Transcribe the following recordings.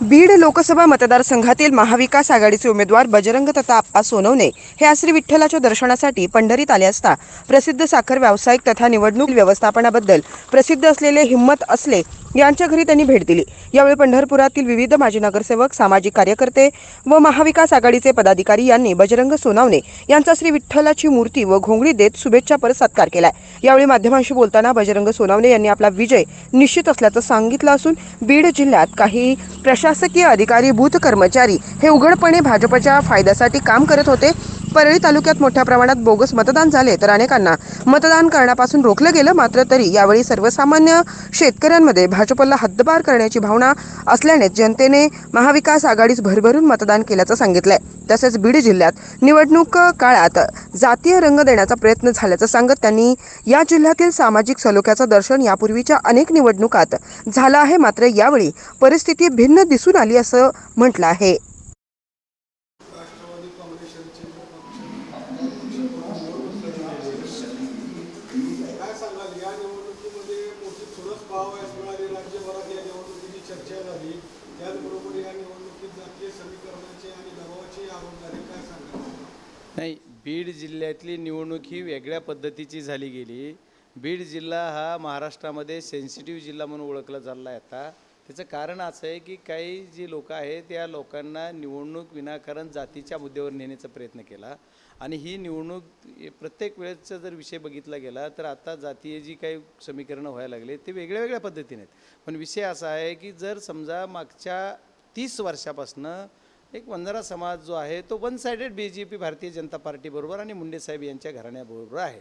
बीड लोकसभा मतदारसंघातील महाविकास आघाडीचे उमेदवार बजरंग तथा आप्पा सोनवणे हे आश्री श्री विठ्ठलाच्या दर्शनासाठी पंढरीत आले असता प्रसिद्ध साखर व्यावसायिक तथा निवडणूक व्यवस्थापनाबद्दल प्रसिद्ध असलेले हिंमत असले यांच्या घरी त्यांनी भेट दिली. यावेळी पंढरपुरातील विविध माजी नगरसेवक सामाजिक कार्यकर्ते व महाविकास आघाडीचे पदाधिकारी यांनी बजरंग सोनावणे यांचा श्री विठ्ठलाची मूर्ती व घोंगडी देत शुभेच्छा सत्कार केलाय. यावेळी माध्यमांशी बोलताना बजरंग सोनावणे यांनी आपला विजय निश्चित असल्याचं सांगितलं असून बीड जिल्ह्यात काही प्रशासकीय अधिकारी बूथ कर्मचारी हे उघडपणे भाजपच्या फायद्यासाठी काम करत होते. परळी तालुक्यात मोठ्या प्रमाणात बोगस मतदान झाले तर अनेकांना मतदान करण्यापासून रोखलं गेलं मात्र तरी यावेळी सर्वसामान्य शेतकऱ्यांमध्ये भाजपला हद्दपार करण्याची भावना असल्याने जनतेने महाविकास आघाडीस भरभरून मतदान केल्याचं सांगितलंय. तसेच बीड जिल्ह्यात निवडणूक काळात जातीय रंग देण्याचा प्रयत्न झाल्याचं सांगत त्यांनी या जिल्ह्यातील सामाजिक सलोख्याचं दर्शन यापूर्वीच्या अनेक निवडणुकात झालं आहे. मात्र यावेळी परिस्थिती भिन्न दिसून आली असं म्हटलं आहे. बीड जिल्ह्यातली निवडणूक ही वेगळ्या पद्धतीची झाली गेली. बीड जिल्हा हा महाराष्ट्रामध्ये सेन्सिटिव्ह जिल्हा म्हणून ओळखला चालला आहे आता. त्याचं कारण असं आहे की काही जी लोक आहेत त्या लोकांना निवडणूक विनाकारण जातीच्या मुद्द्यावर नेण्याचा प्रयत्न केला. आणि ही निवडणूक प्रत्येक वेळेचा जर विषय बघितला गेला तर आता जातीय जी काही समीकरणं व्हायला लागले ते वेगळ्या वेगळ्या पद्धतीने आहेत. पण विषय असा आहे की जर समजा मागच्या तीस वर्षापासनं एक वंजारा समाज जो आहे तो one sided B J P Bharatiya Janata पार्टीबरोबर आणि मुंडे साहेब यांच्या घराण्याबरोबर आहे.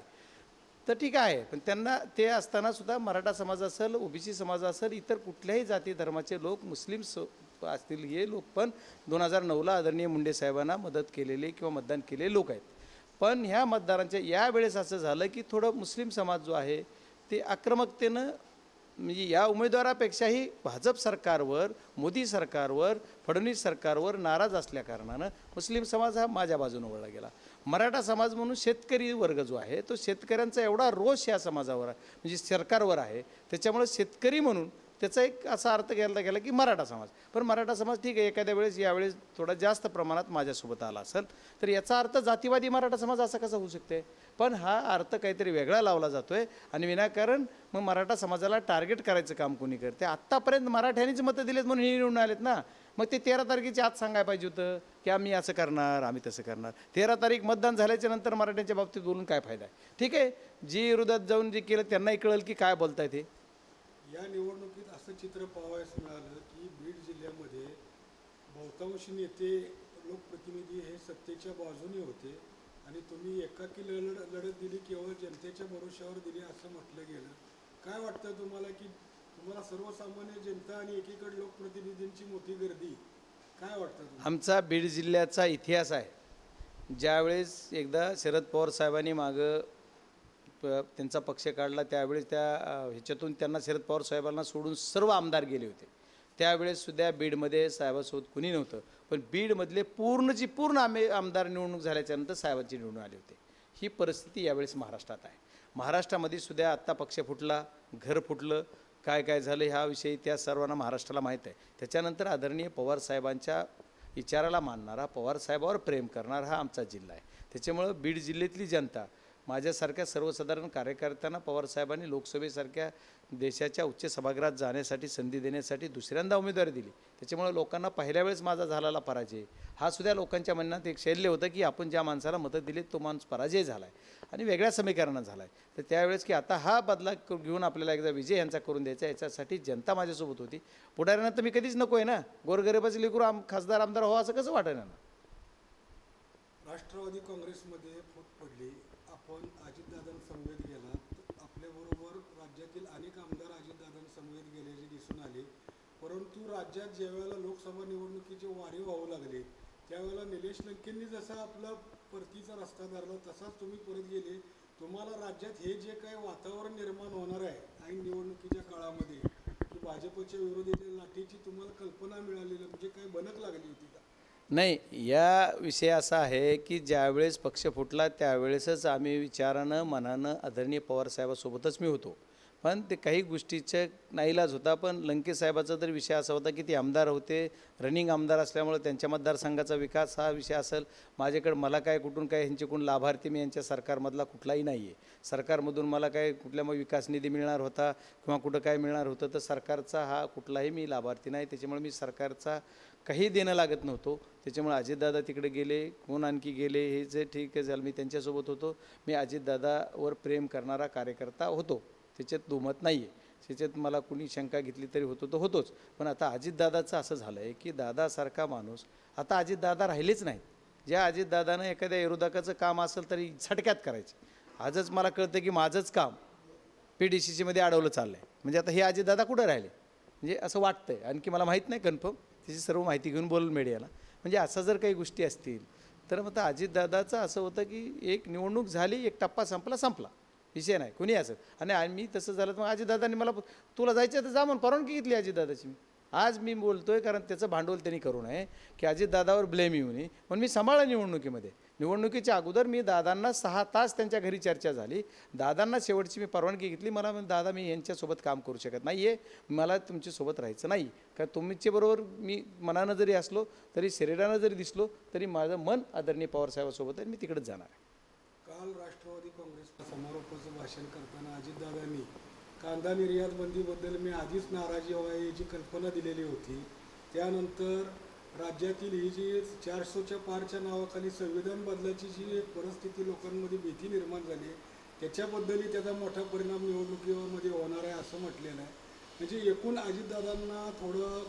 तर ठीक आहे पण त्यांना ते असताना सुद्धा मराठा समाज असेल ओबीसी समाज असेल इतर कुठल्याही जाती धर्माचे लोक मुस्लिम स असतील हे लोक पण दोन हजार नऊला आदरणीय मुंडे साहेबांना मदत केलेले किंवा मतदान केलेले लोक आहेत. पण ह्या मतदारांच्या यावेळेस असं झालं की थोडं मुस्लिम समाज जो आहे ते आक्रमकतेनं म्हणजे या उमेदवारापेक्षाही भाजप सरकारवर मोदी सरकारवर फडणवीस सरकारवर नाराज असल्याकारणानं मुस्लिम समाज हा माझ्या बाजूनं वळला गेला. मराठा समाज म्हणून शेतकरी वर्ग जो आहे तो शेतकऱ्यांचा एवढा रोष या समाजावर आहे म्हणजे सरकारवर आहे. त्याच्यामुळे शेतकरी म्हणून त्याचा एक असा अर्थ घ्यायला गेला की मराठा समाज. पण मराठा समाज ठीक आहे एखाद्या वेळेस यावेळेस थोडा जास्त प्रमाणात माझ्यासोबत आला असेल तर याचा अर्थ जातीवादी मराठा समाज असा कसा होऊ शकते? पण हा अर्थ काहीतरी वेगळा लावला जातो आहे आणि विनाकारण मग मराठा समाजाला टार्गेट करायचं काम कोणी करते? आत्तापर्यंत मराठ्यांनीच मतं दिलेत म्हणून हे निवडून आलेत ना? मग ते तेरा तारखेच्या आज सांगायला पाहिजे होतं की आम्ही असं करणार आम्ही तसं करणार. तेरा तारीख मतदान झाल्याच्यानंतर मराठ्यांच्या बाबतीत बोलून काय फायदा आहे? ठीक आहे जी विरोधात जाऊन जे केलं त्यांनाही कळेल की काय बोलताय ते. या निवडणुकीत चित्र पाहावयास मिळालं की बीड जिल्ह्यामध्ये बहुतांशी नेते लोकप्रतिनिधी हे सत्तेच्या बाजूने होते आणि तुम्ही एकाकी लढ लढत दिली केवळ जनतेच्या भरोश्यावर दिली असं म्हटलं गेलं. काय वाटतं तुम्हाला की तुम्हाला सर्वसामान्य जनता आणि एकीकडे लोकप्रतिनिधींची मोठी गर्दी काय वाटतं आमचा बीड जिल्ह्याचा इतिहास आहे. ज्यावेळेस एकदा शरद पवार साहेबांनी मागं प- त्यांचा पक्ष काढला. त्यावेळेस त्या ह्याच्यातून त्यांना शरद पवार साहेबांना सोडून सर्व आमदार गेले होते. त्यावेळेस सुद्धा बीडमध्ये साहेबासोबत कुणी नव्हतं. पण बीडमधले पूर्ण जी पूर्ण आम्ही आमदार निवडणूक झाल्याच्यानंतर साहेबांची निवडून आली होती. ही परिस्थिती यावेळेस महाराष्ट्रात आहे. महाराष्ट्रामध्ये सुद्धा आत्ता पक्ष फुटला घर फुटलं. काय काय झालं ह्याविषयी त्या सर्वांना महाराष्ट्राला माहीत आहे. त्याच्यानंतर आदरणीय पवार साहेबांच्या विचाराला मानणारा पवारसाहेबावर प्रेम करणारा हा आमचा जिल्हा आहे. त्याच्यामुळं बीड जिल्ह्यातली जनता माझ्यासारख्या सर्वसाधारण कार्यकर्त्यांना पवारसाहेबांनी लोकसभेसारख्या देशाच्या उच्च सभागृहात जाण्यासाठी संधी देण्यासाठी दुसऱ्यांदा उमेदवारी दिली. त्याच्यामुळे लोकांना पहिल्या वेळेस माझा झालेला पराजय. हा सुद्धा लोकांच्या मनात एक शैल्य होतं की आपण ज्या माणसाला मतं दिली तो माणूस पराजय झाला आहे आणि वेगळ्या समीकरणात झाला आहे तर त्यावेळेस की आता हा बदला घेऊन आपल्याला एकदा विजय यांचा करून द्यायचा याच्यासाठी जनता माझ्यासोबत होती. पुढाऱ्यांना तर मी कधीच नको आहे ना. गोरगरिबाचे लेकरू आम खासदार आमदार हो असं कसं वाटेल ना? राष्ट्रवादी काँग्रेसमध्ये फूट पडली. आपण अजितदादांसमवेत गेलात आपल्याबरोबर राज्यातील अनेक आमदार अजितदादांसमवेत गेल्याचे दिसून आले. परंतु राज्यात ज्यावेळेला लोकसभा निवडणुकीचे वारे वाहू लागले त्यावेळेला निलेश लंकेंनी जसा आपला परतीचा रस्ता धरला तसाच तुम्ही परत गेले. तुम्हाला राज्यात हे जे काही वातावरण निर्माण होणार आहे आणि निवडणुकीच्या काळामध्ये की भाजपच्या विरोधातील लाठीची तुम्हाला कल्पना मिळालेली म्हणजे काही बनक लागली होती का? नाही या विषय असा आहे की ज्यावेळेस पक्ष फुटला त्यावेळेसच आम्ही विचारानं मनानं आदरणीय पवारसाहेबासोबतच मी होतो. पण ते काही गोष्टीचं नाईलाज होता पण लंकेसाहेबाचा तर विषय असा होता की ते आमदार होते रनिंग आमदार असल्यामुळे त्यांच्या मतदारसंघाचा विकास हा विषय असेल माझ्याकडे मला काय कुठून काय ह्यांच्याकडून लाभार्थी मी यांच्या सरकारमधला कुठलाही नाही आहे सरकारमधून मला काय कुठल्या मग विकास निधी मिळणार होता किंवा कुठं काय मिळणार होतं तर सरकारचा हा कुठलाही मी लाभार्थी नाही त्याच्यामुळे मी सरकारचा काही देणं लागत नव्हतो. त्याच्यामुळे अजितदादा तिकडे गेले कोण आणखी गेले हे जे ठीक आहे झालं मी त्यांच्यासोबत होतो. मी अजितदादावर प्रेम करणारा कार्यकर्ता होतो. त्याच्यात दुमत नाही आहे त्याच्यात मला कुणी शंका घेतली तरी होतो तर होतोच. पण आता अजितदादाचं असं झालं आहे की दादासारखा माणूस आता अजितदादा राहिलेच नाहीत. ज्या अजितदादानं एखाद्या विरोधकाचं काम असेल तरी झटक्यात करायचं. आजच मला कळतं की माझंच काम पी डी सी सीमध्ये अडवलं चाललं आहे म्हणजे आता हे अजितदादा कुठं राहिले? म्हणजे असं वाटतं आहे आणखी मला माहीत नाही कन्फर्म त्याची सर्व माहिती घेऊन बोल मीडियाला. म्हणजे असं जर काही गोष्टी असतील तर मग आता अजितदादाचं असं होतं की एक निवडणूक झाली एक टप्पा संपला संपला. विषय नाही कुणी असं. आणि मी तसं झालं तर मग अजितदादांनी मला तुला जायचं तर जा म्हणून परवानगी घेतली अजितदादाची मी. आज मी बोलतोय कारण त्याचं भांडवल त्यांनी करू नये की अजितदादावर ब्लेम येऊ नये. म्हणून मी सांभाळा निवडणुकीमध्ये. निवडणुकीच्या अगोदर मी दादांना सहा तास त्यांच्या घरी चर्चा झाली. दादांना शेवटची मी परवानगी घेतली. मला दादा मी यांच्यासोबत काम करू शकत नाही आहे मला तुमच्यासोबत राहायचं नाही. कारण तुमच्याबरोबर मी मनानं जरी असलो तरी शरीरानं जरी दिसलो तरी माझं मन आदरणीय पवारसाहेबासोबत आहे. मी तिकडेच जाणार आहे. काल राष्ट्रवादी काँग्रेस समारोपाचं भाषण करताना अजितदादांनी कांदा निर्यात बंदीबद्दल मी आधीच नाराजी आहे याची कल्पना दिलेली होती. त्यानंतर राज्यातील ही जी चारशेच्या पारच्या नावाखाली संविधान बदलाची जी एक परिस्थिती लोकांमध्ये भीती निर्माण झाली त्याच्याबद्दलही त्याचा मोठा परिणाम निवडणुकीमध्ये होणार आहे असं म्हटलेलं आहे. म्हणजे एकूण अजितदादांना थोडं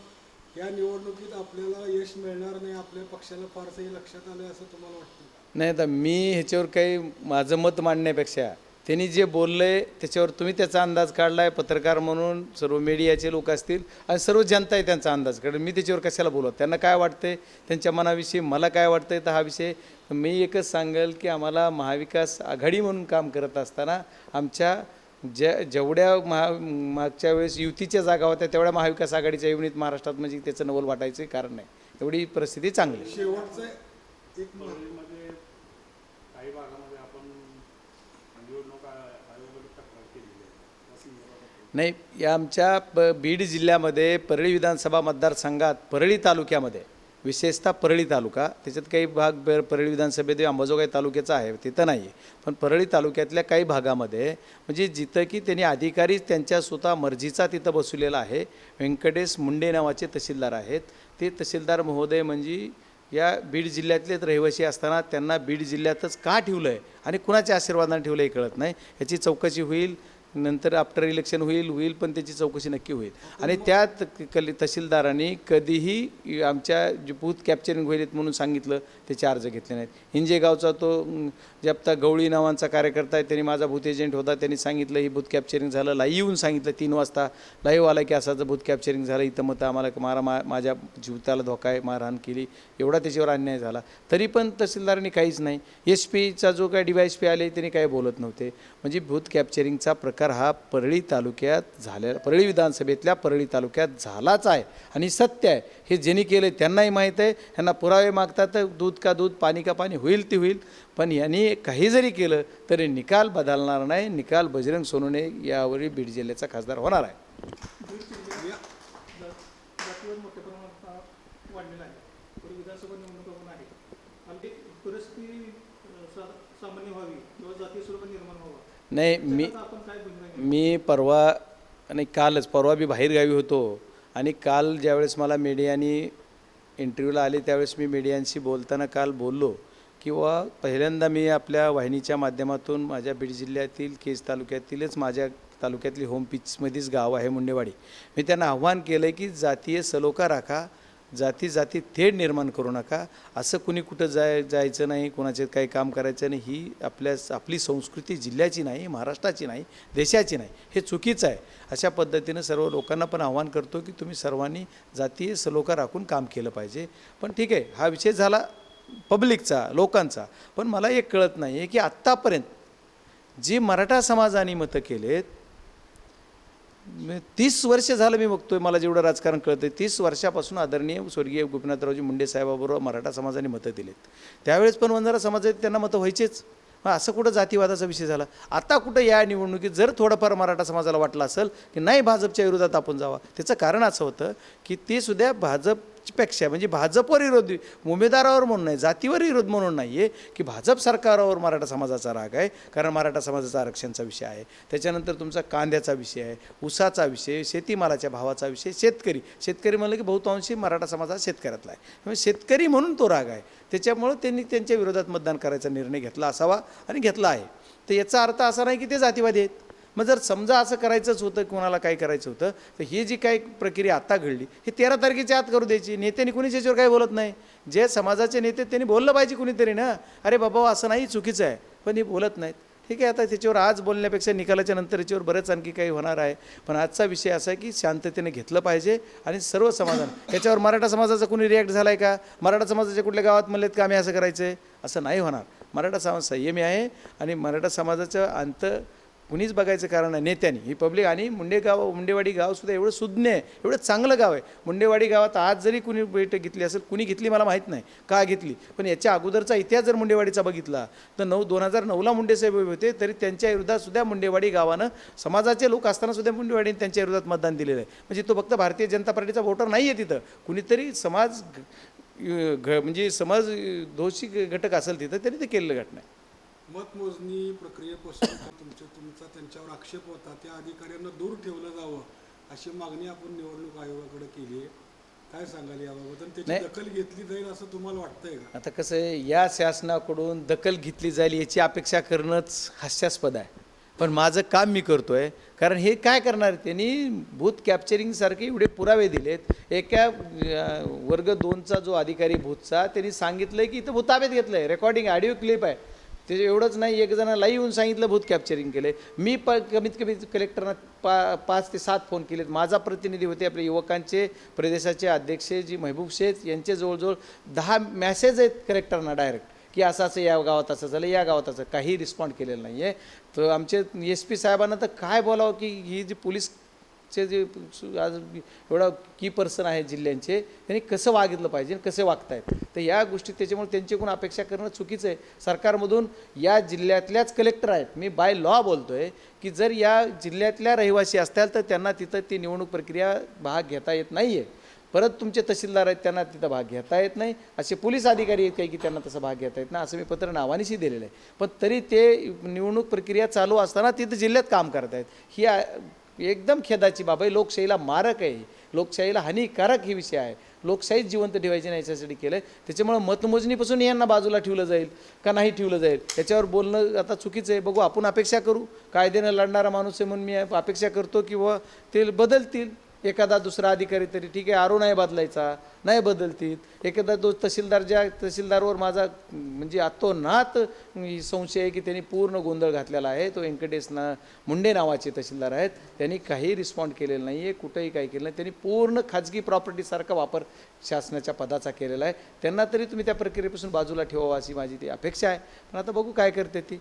या निवडणुकीत आपल्याला यश मिळणार नाही आपल्या पक्षाला फारसंही लक्षात आलं असं तुम्हाला वाटतं? नाही आता मी ह्याच्यावर काही माझं मत मांडण्यापेक्षा त्यांनी जे बोललं आहे त्याच्यावर तुम्ही त्याचा अंदाज काढला आहे पत्रकार म्हणून सर्व मीडियाचे लोक असतील आणि सर्व जनता आहे त्यांचा अंदाज काढ मी त्याच्यावर कशाला बोलत त्यांना काय वाटतंय? त्यांच्या मनाविषयी मला काय वाटतंय? तर हा विषय मी एकच सांगेल की आम्हाला महाविकास आघाडी म्हणून काम करत असताना आमच्या ज्या जेवढ्या महा मागच्या वेळेस युतीच्या जागा होत्या तेवढ्या महाविकास आघाडीच्या युनिट महाराष्ट्रात म्हणजे त्याचं नवल वाटायचं कारण नाही. एवढी परिस्थिती चांगली आहे. शेवटचं एक मत परळीमध्ये काही भागामध्ये आपण निवडणूक आ- आयोगाकडे तक्रार केलेली आहे या संदर्भात नाही या आमच्या प बीड जिल्ह्यामध्ये परळी विधानसभा मतदारसंघात परळी तालुक्यामध्ये विशेषतः परळी तालुका त्याच्यात काही भाग ब- परळी विधानसभेत अंबाजोगाई तालुक्याचा आहे तिथं नाही. आहे पण परळी तालुक्यातल्या काही भागामध्ये म्हणजे जिथं की त्यांनी अधिकारी त्यांच्या स्वतः मर्जीचा तिथं बसवलेला आहे व्यंकटेश मुंडे नावाचे तहसीलदार आहेत. ते तहसीलदार महोदय म्हणजे या बीड जिल्ह्यातलेच रहिवासी असताना त्यांना बीड जिल्ह्यातच का ठेवलं आहे आणि कुणाच्या आशीर्वादाने ठेवलं हे कळत नाही. याची चौकशी होईल. नंतर आफ्टर इलेक्शन होईल होईल पण त्याची चौकशी नक्की होईल. आणि त्यात कली तहसीलदारांनी कधीही आमच्या जे बूथ कॅप्चरिंग होईल म्हणून सांगितलं त्याचे अर्ज घेतले नाहीत. हिंजेगावचा तो अं, जप्ता गवळी नावांचा कार्यकर्ता आहे त्यांनी माझा बूथ एजंट होता त्यांनी सांगितलं ही बूथ कॅप्चरिंग झालं. लाईव्ह येऊन सांगितलं तीन वाजता. लाईव्ह आला की असाचं बूथ कॅप्चरिंग झालं इथं मतं आम्हाला मारा मा माझ्या जीवताला धोका आहे मारहाण केली. एवढा त्याच्यावर अन्याय झाला. तरी पण तहसीलदारांनी काहीच नाही. एस पीचा जो काय डी वाय एस पी आले त्यांनी काही बोलत नव्हते. म्हणजे बूथ कॅप्चरिंगचा प्रकार हा परळी तालुक्यात झाल्या परळी विधानसभेतल्या परळी तालुक्यात झालाच आहे आणि सत्य आहे. हे ज्यांनी केलं त्यांनाही माहीत आहे. ह्यांना पुरावे मागतात तर दूध का दूध पाणी का पाणी होईल ते होईल. पण यांनी काही जरी केलं तरी निकाल बदलणार नाही. निकाल बजरंग सोनवणे यावरील बीड जिल्ह्याचा खासदार होणार आहे जातीवर मोठ्या प्रमाणात वाढलेला आहे तर विधानसभा निवडणुका पण आहे आणि ते परिस्थिती अं, सा सामान्य व्हावी किंवा जातीय स्वरूपात निर्माण व्हावं नाही मी मी परवा आणि कालच परवा बी बाहेरगावी होतो आणि काल ज्यावेळेस मला मीडियानी इंटरव्ह्यूला आले त्यावेळेस मी मीडियांशी बोलताना काल बोललो किंवा पहिल्यांदा मी आपल्या वाहिनीच्या माध्यमातून माझ्या बीड जिल्ह्यातील केज तालुक्यातीलच माझ्या तालुक्यातली होम पिचमध्येच गाव आहे मुंडेवाडी. मी त्यांना आव्हान केलं की जातीय सलोखा राखा जाती जाती थेट निर्माण करू नका. असं कुणी कुठं जाय जायचं नाही कोणाचे काही काम करायचं नाही ही आपल्या आपली संस्कृती जिल्ह्याची नाही महाराष्ट्राची नाही देशाची नाही हे चुकीचं आहे. अशा पद्धतीनं सर्व लोकांना पण आव्हान करतो की तुम्ही सर्वांनी जातीय सलोखा राखून काम केलं पाहिजे. पण ठीक आहे हा विषय झाला पब्लिकचा लोकांचा. पण मला एक कळत नाही आहे की आत्तापर्यंत जी मराठा समाजाने मतं केलेत तीस वर्ष झालं मी बघतोय मला जेवढं राजकारण कळतं तीस वर्षापासून आदरणीय स्वर्गीय गोपीनाथरावजी मुंडे साहेबाबरोबर मराठा समाजाने मतं दिलेत. त्यावेळेस पण वंजारा समाजात त्यांना मतं व्हायचेच. मग असं कुठं जातीवादाचा विषय झाला? आता कुठं या निवडणुकीत जर थोडंफार मराठा समाजाला वाटलं असेल की नाही भाजपच्या विरोधात आपण जावा. त्याचं कारण असं होतं की ते सुद्धा पेक्षा म्हणजे भाजपवर विरोध उमेदवारावर म्हणून नाही जातीवर विरोध म्हणून नाही आहे की भाजप सरकारवर मराठा समाजाचा राग आहे कारण मराठा समाजाचा आरक्षणचा विषय आहे. त्याच्यानंतर तुमचा कांद्याचा विषय आहे ऊसाचा विषय शेतीमालाच्या भावाचा विषय शेतकरी. शेतकरी म्हणलं की बहुतांशी मराठा समाज हा शेतकऱ्यातला आहे. म्हणजे शेतकरी म्हणून तो राग आहे. त्याच्यामुळं त्यांनी त्यांच्या विरोधात मतदान करायचा निर्णय घेतला असावा आणि घेतला आहे. तर याचा अर्थ असा नाही की ते जातीवादी आहेत. मग जर समजा असं करायचंच होतं कोणाला काय करायचं होतं तर ही जी काही प्रक्रिया आत्ता घडली ही तेरा तारखेच्या आत करू द्यायची. नेत्यांनी कुणीच याच्यावर काही बोलत नाही. जे समाजाचे नेते त्यांनी बोललं पाहिजे कुणीतरी ना. अरे बाबा असं नाही चुकीचं आहे. पण हे बोलत नाहीत. ठीक आहे आता त्याच्यावर आज बोलण्यापेक्षा निकालाच्या नंतर याच्यावर बरंच आणखी काही होणार आहे. पण आजचा विषय असा आहे की शांततेने घेतलं पाहिजे आणि सर्व समाधान याच्यावर मराठा समाजाचा कोणी रिॲक्ट झाला आहे का? मराठा समाजाच्या कुठल्या गावात म्हणलेत का आम्ही असं करायचं आहे असं नाही होणार. मराठा समाज संयमी आहे आणि मराठा समाजाचं अंत कुणीच बघायचं कारण आहे नेत्यांनी. ही पब्लिक आणि मुंडे गाव मुंडेवाडी गावसुद्धा एवढं सुज्ञ आहे. एवढं चांगलं गाव आहे. मुंडेवाडी गावात आज जरी कुणी बैठक घेतली असेल कुणी घेतली मला माहीत नाही. का घेतली? पण याच्या अगोदरचा इतिहास जर मुंडेवाडीचा बघितला तर नऊ दोन हजार नऊला मुंडेसाहेब होते तरी त्यांच्या विरोधात सुद्धा मुंडेवाडी गावानं समाजाचे लोक असतानासुद्धा मुंडेवाडीने त्यांच्या विरोधात मतदान दिलेलं आहे. म्हणजे तो फक्त भारतीय जनता पार्टीचा वोटर नाही आहे तिथं. कुणीतरी समाज घ म्हणजे समाज दोषी घटक असेल तिथं तरी ते केलेलं घटना आहे. मतमोजणी प्रक्रियेपासून तुमच्या तुमचा त्यांच्यावर आक्षेप होता त्या अधिकाऱ्यांना दूर ठेवलं जावं अशी मागणी आपण निवडणूक आयोगाकडे केली आहे. काय सांगाल याबाबत? आणि त्याची. दखल घेतली जाईल असं तुम्हाला वाटतंय का? आता कसं आहे या शासनाकडून दखल घेतली जाईल याची अपेक्षा करणंच हास्यास्पद आहे. पण माझं काम मी करतो आहे कारण हे काय करणार त्यांनी? बूथ कॅप्चरिंगसारखे एवढे पुरावे दिलेत. एका वर्ग दोनचा जो अधिकारी बूथचा त्यांनी सांगितलं की इथं भूताब्यात घेतलं आहे रेकॉर्डिंग ऑडिओ क्लिप आहे. ते एवढंच नाही एक जणांना लाईव्ह येऊन सांगितलं भूत कॅप्चरिंग केलं मी प कमीत कमी कलेक्टरना पा पाच ते सात फोन केलेत. माझा प्रतिनिधी होते आपल्या युवकांचे प्रदेशाचे अध्यक्ष जी महबूब शेख यांचे जवळजवळ दहा मॅसेज आहेत कलेक्टरना डायरेक्ट की असं असं या गावात असं झालं या गावात असं काही रिस्पॉन्ड केलेलं नाही आहे तर आमचे एस पी साहेबांना तर काय बोलावं की ही जी पोलीस चे जे आज एवढा की पर्सन आहे जिल्ह्यांचे त्यांनी कसं वागितलं पाहिजे आणि कसे वागतायत? तर या गोष्टी त्याच्यामुळे त्यांच्याकडून अपेक्षा करणं चुकीचं आहे. सरकारमधून या जिल्ह्यातल्याच कलेक्टर आहेत. मी बाय लॉ बोलतो आहे की जर या जिल्ह्यातल्या रहिवासी असतील तर त्यांना तिथं ती निवडणूक प्रक्रिया भाग घेता येत नाही आहे परत तुमचे तहसीलदार आहेत त्यांना तिथं भाग घेता येत नाही. असे पोलीस अधिकारी आहेत काही की त्यांना तसं भाग घेता येत नाही. असं मी पत्र नावानिशी दिलेलं आहे. पण तरी ते निवडणूक प्रक्रिया चालू असताना तिथं जिल्ह्यात काम करत आहेत ही एकदम खेदाची बाब आहे. लोकशाहीला मारक आहे. लोकशाहीला हानिकारक ही विषय आहे. लोकशाहीच जिवंत ठेवायची नाही याच्यासाठी केलं आहे त्याच्यामुळं मतमोजणीपासून यांना बाजूला ठेवलं जाईल का नाही ठेवलं जाईल? याच्यावर बोलणं आता चुकीचं आहे. बघू आपण अपेक्षा करू. कायद्यानं लढणारा माणूस आहे म्हणून मी अपेक्षा करतो की ते बदलतील. एखादा दुसरा अधिकारी तरी ठीक आहे आरो नाही बदलायचा नाही बदलतीत. एखादा तो तहसीलदार ज्या तहसीलदारवर माझा म्हणजे आत्तोनात संशय आहे की त्यांनी पूर्ण गोंधळ घातलेला आहे. तो व्यंकटेश ना मुंडे नावाचे तहसीलदार आहेत. त्यांनी काही रिस्पॉन्ड केलेलं नाही आहे कुठंही काही केलं नाही. त्यांनी पूर्ण खाजगी प्रॉपर्टीसारखा वापर शासनाच्या पदाचा केलेला आहे. त्यांना तरी तुम्ही त्या प्रक्रियेपासून बाजूला ठेवावा अशी माझी ती अपेक्षा आहे. पण आता बघू काय करते ती.